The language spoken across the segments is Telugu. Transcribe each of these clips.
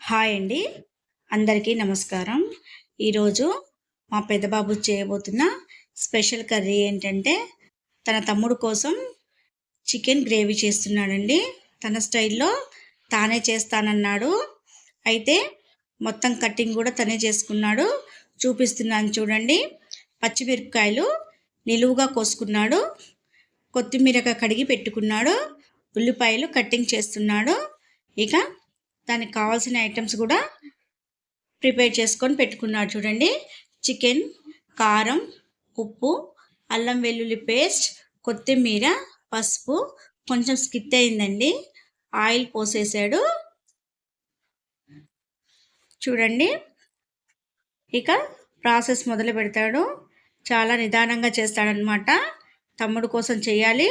హాయ్ అండి. అందరికీ నమస్కారం. ఈరోజు మా పెద్దబాబు చేయబోతున్న స్పెషల్ కర్రీ ఏంటంటే తన తమ్ముడు కోసం చికెన్ గ్రేవీ చేస్తున్నాడండి. తన స్టైల్లో తానే చేస్తానన్నాడు. అయితే మొత్తం కట్టింగ్ కూడా తనే చేసుకున్నాడు. చూపిస్తున్నాను చూడండి. పచ్చిమిరపకాయలు నిలువుగా కోసుకున్నాడు. కొత్తిమీరగా కడిగి పెట్టుకున్నాడు. ఉల్లిపాయలు కట్టింగ్ చేస్తున్నాడు. ఇక దానికి కావాల్సిన ఐటమ్స్ కూడా ప్రిపేర్ చేసుకొని పెట్టుకున్నాడు చూడండి. చికెన్ కారం ఉప్పు అల్లం వెల్లుల్లి పేస్ట్ కొత్తిమీర పసుపు కొంచెం స్కిత్ అయిందండి. ఆయిల్ పోసేసాడు. చూడండి. ఇక ప్రాసెస్ మొదలు పెడతాడు. చాలా నిదానంగా చేస్తాడనమాట తమ్ముడు కోసం చేయాలి.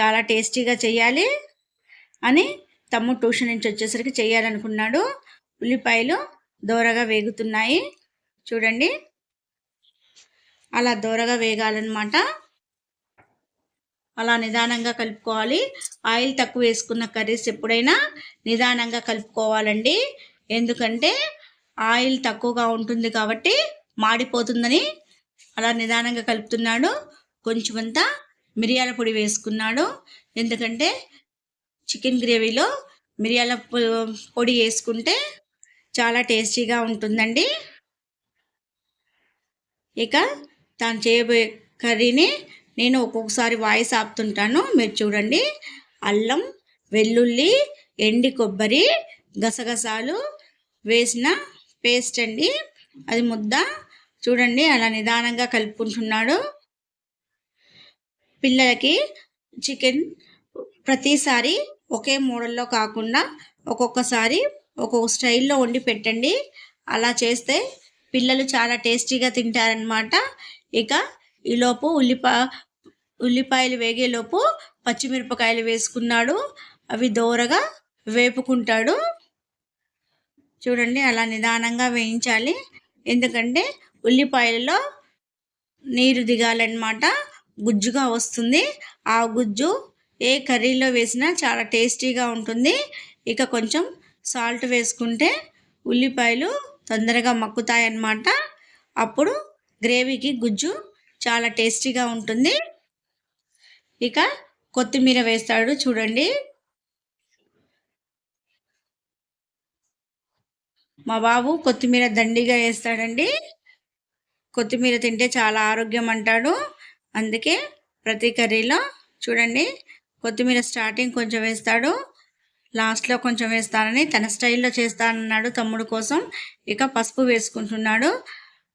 చాలా టేస్టీగా చేయాలి అని తమ్ముడు ట్యూషన్ నుంచి వచ్చేసరికి చేయాలనుకున్నాడు. ఉల్లిపాయలు దోరగా వేగుతున్నాయి. చూడండి. అలా దోరగా వేగాలన్నమాట. అలా నిదానంగా కలుపుకోవాలి. ఆయిల్ తక్కువ వేసుకున్న కర్రీస్ ఎప్పుడైనా నిదానంగా కలుపుకోవాలండి. ఎందుకంటే ఆయిల్ తక్కువగా ఉంటుంది కాబట్టి మాడిపోతుందని అలా నిదానంగా కలుపుతున్నాడు. కొంచెమంతా మిరియాల పొడి వేసుకున్నాడు. ఎందుకంటే చికెన్ గ్రేవీలో మిరియాల పొడి వేసుకుంటే చాలా టేస్టీగా ఉంటుందండి. ఇక తాను చేయబోయే కర్రీని నేను ఒక్కొక్కసారి వాయిస్ ఆపుతుంటాను. మీరు చూడండి. అల్లం వెల్లుల్లి ఎండి కొబ్బరి గసగసాలు వేసిన పేస్ట్ అండి. అది ముద్ద. చూడండి అలా నిదానంగా కలుపుకుంటున్నాడు. పిల్లలకి చికెన్ ప్రతిసారి ఒకే మోడల్లో కాకుండా ఒక్కొక్కసారి ఒక్కొక్క స్టైల్లో వండి పెట్టండి. అలా చేస్తే పిల్లలు చాలా టేస్టీగా తింటారనమాట ఇక ఈలోపు ఉల్లిపా ఉల్లిపాయలు వేగేలోపు పచ్చిమిరపకాయలు వేసుకున్నాడు. అవి దోరగా వేపుకుంటాడు. చూడండి అలా నిదానంగా వేయించాలి. ఎందుకంటే ఉల్లిపాయలలో నీరు దిగాలన్నమాట. గుజ్జుగా వస్తుంది. ఆ గుజ్జు ఏ కర్రీలో వేసినా చాలా టేస్టీగా ఉంటుంది. ఇక కొంచెం సాల్ట్ వేసుకుంటే ఉల్లిపాయలు తొందరగా మక్కుతాయన్నమాట. అప్పుడు గ్రేవీకి గుజ్జు చాలా టేస్టీగా ఉంటుంది. ఇక కొత్తిమీర వేస్తాడు చూడండి. మా బాబు కొత్తిమీర దండిగా వేస్తాడండి. కొత్తిమీర తింటే చాలా ఆరోగ్యం అంటాడు. అందుకే ప్రతి కర్రీలో చూడండి కొత్తిమీర స్టార్టింగ్ కొంచెం వేస్తాడు. లాస్ట్లో కొంచెం వేస్తానని తన స్టైల్లో చేస్తానన్నాడు తమ్ముడు కోసం. ఇక పసుపు వేసుకుంటున్నాడు.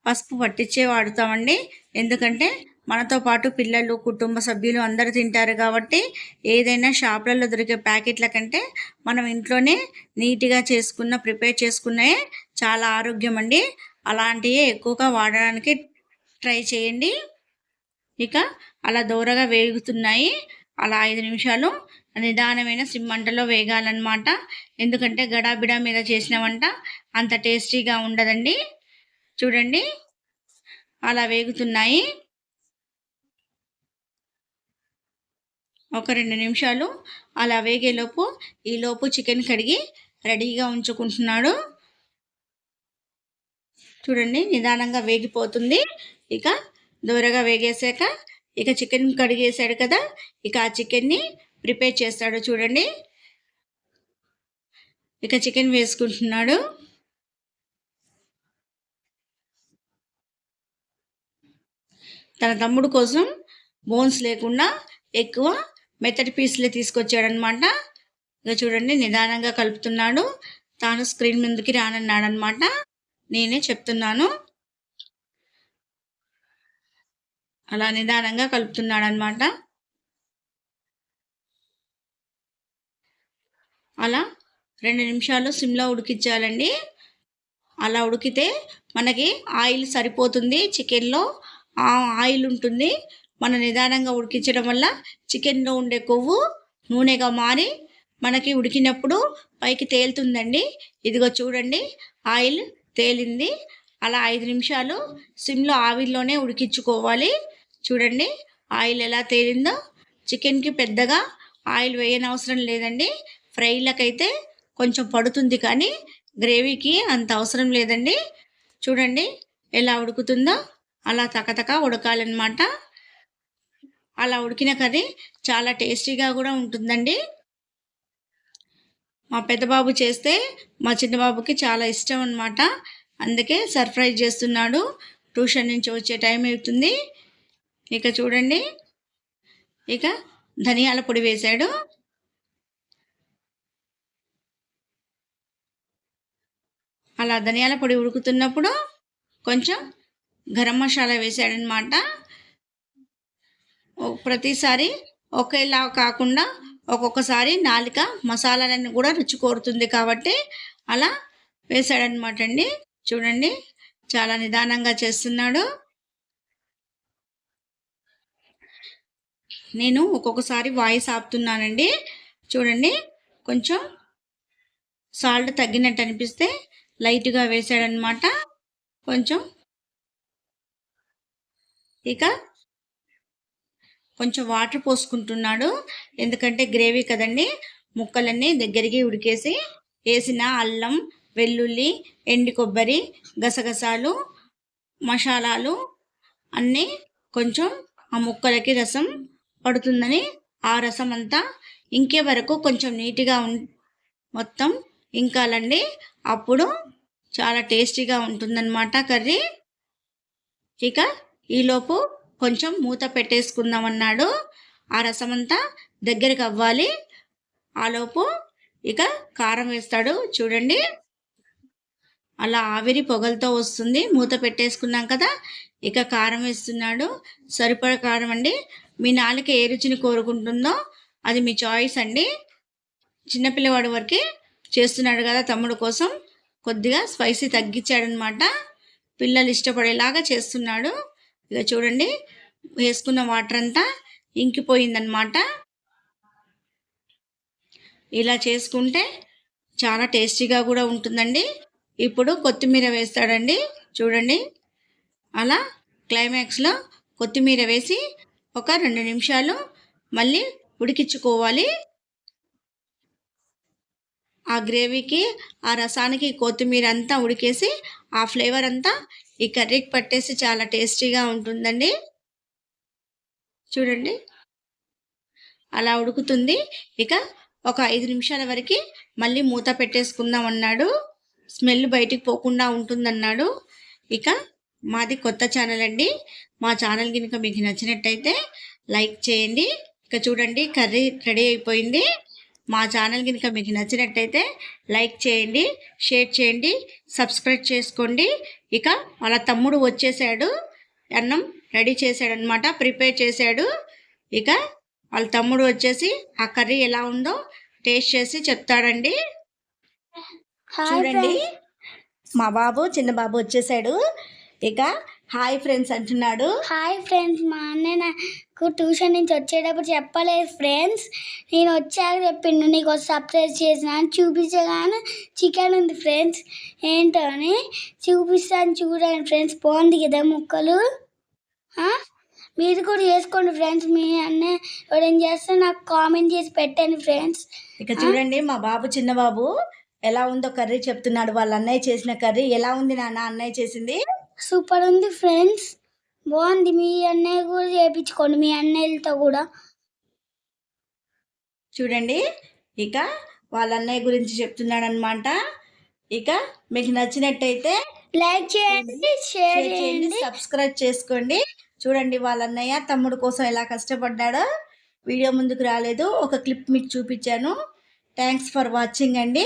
పసుపు పట్టించే వాడుతామండి. ఎందుకంటే మనతో పాటు పిల్లలు కుటుంబ సభ్యులు అందరూ తింటారు కాబట్టి ఏదైనా షాప్లలో దొరికే ప్యాకెట్ల కంటే మనం ఇంట్లోనే నీట్గా చేసుకున్న ప్రిపేర్ చేసుకునే చాలా ఆరోగ్యం అండి అలాంటివే ఎక్కువగా వాడడానికి ట్రై చేయండి. ఇక అలా దూరగా వేగుతున్నాయి. అలా ఐదు నిమిషాలు నిదానమైన సిమ్మంటలో వేగాలన్నమాట. ఎందుకంటే గడాబిడా మీద చేసిన వంట అంత టేస్టీగా ఉండదండి. చూడండి. అలా వేగుతున్నాయి. ఒక రెండు నిమిషాలు అలా వేగేలోపు ఈలోపు చికెన్ కడిగి రెడీగా ఉంచుకుంటున్నాడు. చూడండి. నిదానంగా వేగిపోతుంది. ఇక దూరగా వేగేసాక ఇక చికెన్ కడిగేసాడు కదా ఇక ఆ చికెన్ని ప్రిపేర్ చేస్తాడు చూడండి. ఇక చికెన్ వేసుకుంటున్నాడు. తన తమ్ముడు కోసం బోన్స్ లేకుండా ఎక్కువ మెత్తటి పీసులే తీసుకొచ్చాడనమాట ఇక చూడండి నిదానంగా కలుపుతున్నాడు. తాను స్క్రీన్ ముందుకి రానన్నాడనమాట నేనే చెప్తున్నాను. అలా నిదానంగా కలుపుతున్నాడు అనమాట అలా రెండు నిమిషాలు సిమ్లో ఉడికించాలండి. అలా ఉడికితే మనకి ఆయిల్ సరిపోతుంది చికెన్లో. ఆ ఆయిల్ ఉంటుంది. మనం నిదానంగా ఉడికించడం వల్ల చికెన్లో ఉండే కొవ్వు నూనెగా మారి మనకి ఉడికినప్పుడు పైకి తేలుతుందండి. ఇదిగో చూడండి ఆయిల్ తేలింది. అలా ఐదు నిమిషాలు సిమ్లో ఆవిరిలోనే ఉడికించుకోవాలి. చూడండి ఆయిల్ ఎలా తేలిందో. చికెన్కి పెద్దగా ఆయిల్ వేయనవసరం లేదండి. ఫ్రైలకైతే కొంచెం పడుతుంది కానీ గ్రేవీకి అంత అవసరం లేదండి. చూడండి ఎలా ఉడుకుతుందో. అలా తకతక ఉడకాలన్నమాట. అలా ఉడికిన కర్రీ చాలా టేస్టీగా కూడా ఉంటుందండి. మా పెద్దబాబు చేస్తే మా చిన్నబాబుకి చాలా ఇష్టం అనమాట అందుకే సర్ప్రైజ్ చేస్తున్నాడు. ట్యూషన్ నుంచి వచ్చే టైం అవుతుంది. ఇక చూడండి. ఇక ధనియాల పొడి వేశాడు. అలా ధనియాల పొడి ఉడుకుతున్నప్పుడు కొంచెం గరం మసాలా వేసాడనమాట ప్రతిసారి ఒకేలా కాకుండా ఒక్కొక్కసారి నాలిక మసాలాలన్నీ కూడా రుచి కోరుతుంది కాబట్టి అలా వేసాడనమాట అండి. చూడండి. చాలా నిదానంగా చేస్తున్నాడు. నేను ఒక్కొక్కసారి వాయిస్ ఆపుతున్నానండి. చూడండి. కొంచెం సాల్ట్ తగ్గినట్టు అనిపిస్తే లైట్గా వేసాడనమాట కొంచెం ఇక కొంచెం వాటర్ పోసుకుంటున్నాడు. ఎందుకంటే గ్రేవీ కదండి. ముక్కలన్నీ దగ్గరికి ఉడికేసి వేసిన అల్లం వెల్లుల్లి ఎండి కొబ్బరి గసగసాలు మసాలాలు అన్నీ కొంచెం ఆ ముక్కలకి రసం పడుతుందని ఆ రసం అంతా ఇంకే వరకు కొంచెం నీట్గా ఉం మొత్తం ఇంకాలండి. అప్పుడు చాలా టేస్టీగా ఉంటుందన్నమాట కర్రీ. ఇక ఈలోపు కొంచెం మూత పెట్టేసుకుందాం అన్నాడు ఆ రసం అంతా దగ్గరికి అవ్వాలి ఆలోపు ఇక కారం వేస్తాడు. చూడండి. అలా ఆవిరి పొగలతో వస్తుంది. మూత పెట్టేసుకున్నాం కదా ఇక కారం వేస్తున్నాడు. సరిపడ కారం అండి. మీ నాలుక ఏ రుచిని కోరుకుంటుందో అది మీ చాయిస్ అండి. చిన్నపిల్లవాడి వరకు చేస్తున్నాడు కదా తమ్ముడు కోసం. కొద్దిగా స్పైసీ తగ్గించాడనమాట. పిల్లలు ఇష్టపడేలాగా చేస్తున్నాడు. ఇక చూడండి వేసుకున్న వాటర్ అంతా ఇంకిపోయిందనమాట. ఇలా చేసుకుంటే చాలా టేస్టీగా కూడా ఉంటుందండి. ఇప్పుడు కొత్తిమీర వేస్తాడండి. చూడండి. అలా క్లైమాక్స్లో కొత్తిమీర వేసి ఒక రెండు నిమిషాలు మళ్ళీ ఉడికించుకోవాలి. ఆ గ్రేవీకి ఆ రసానికి కొత్తిమీర అంతా ఉడికేసి ఆ ఫ్లేవర్ అంతా ఈ కర్రీకి పట్టేసి చాలా టేస్టీగా ఉంటుందండి. చూడండి. అలా ఉడుకుతుంది. ఇక ఒక ఐదు నిమిషాల వరకు మళ్ళీ మూత పెట్టేసుకుందాం అన్నాడు. స్మెల్ బయటికి పోకుండా ఉంటుందన్నాడు. ఇక మాది కొత్త ఛానల్ అండి. మా ఛానల్ కనుక మీకు నచ్చినట్టయితే లైక్ చేయండి. ఇక చూడండి కర్రీ రెడీ అయిపోయింది. మా ఛానల్ కనుక మీకు నచ్చినట్టయితే లైక్ చేయండి షేర్ చేయండి సబ్స్క్రైబ్ చేసుకోండి. ఇక వాళ్ళ తమ్ముడు వచ్చేసాడు. అన్నం రెడీ చేశాడనమాట ప్రిపేర్ చేశాడు. ఇక వాళ్ళ తమ్ముడు వచ్చేసి ఆ కర్రీ ఎలా ఉందో టేస్ట్ చేసి చెప్తాడండి. చూడండి. మా బాబు చిన్న బాబు వచ్చేసాడు. ఇక హాయ్ ఫ్రెండ్స్ అంటున్నాడు. హాయ్ ఫ్రెండ్స్ మా అన్న నాకు ట్యూషన్ నుంచి వచ్చేటప్పుడు చెప్పలేదు ఫ్రెండ్స్ నేను వచ్చాక చెప్పిండు నీకు సర్ప్రైజ్ చేసిన అని చూపించగానే చికెన్ ఉంది ఫ్రెండ్స్ ఏంటో అని చూపిస్తాను చూడండి ఫ్రెండ్స్ బాగుంది కదా ముక్కలు? మీరు కూడా చేసుకోండి ఫ్రెండ్స్ మీ అన్న ఎవరేం చేస్తే నాకు కామెంట్ చేసి పెట్టండి ఫ్రెండ్స్ ఇక చూడండి మా బాబు చిన్న బాబు ఎలా ఉందో కర్రీ చెప్తున్నాడు వాళ్ళ అన్నయ్య చేసిన కర్రీ. ఎలా ఉంది నాన్న అన్నయ్య చేసింది? సూపర్ ఉంది ఫ్రెండ్స్. బాగుంది. మీ అన్నయ్య కూడా చేయించుకోండి మీ అన్నయ్యలతో కూడా. చూడండి. ఇక వాళ్ళ అన్నయ్య గురించి చెప్తున్నాడు అనమాట ఇక మీకు నచ్చినట్టయితే లైక్ చేయండి షేర్ చేయండి సబ్స్క్రైబ్ చేసుకోండి. చూడండి వాళ్ళ అన్నయ్య తమ్ముడు కోసం ఎలా కష్టపడ్డాడో. వీడియో ముందుకు రాలేదు. ఒక క్లిప్ మీకు చూపించాను. థ్యాంక్స్ ఫర్ వాచింగ్ అండి.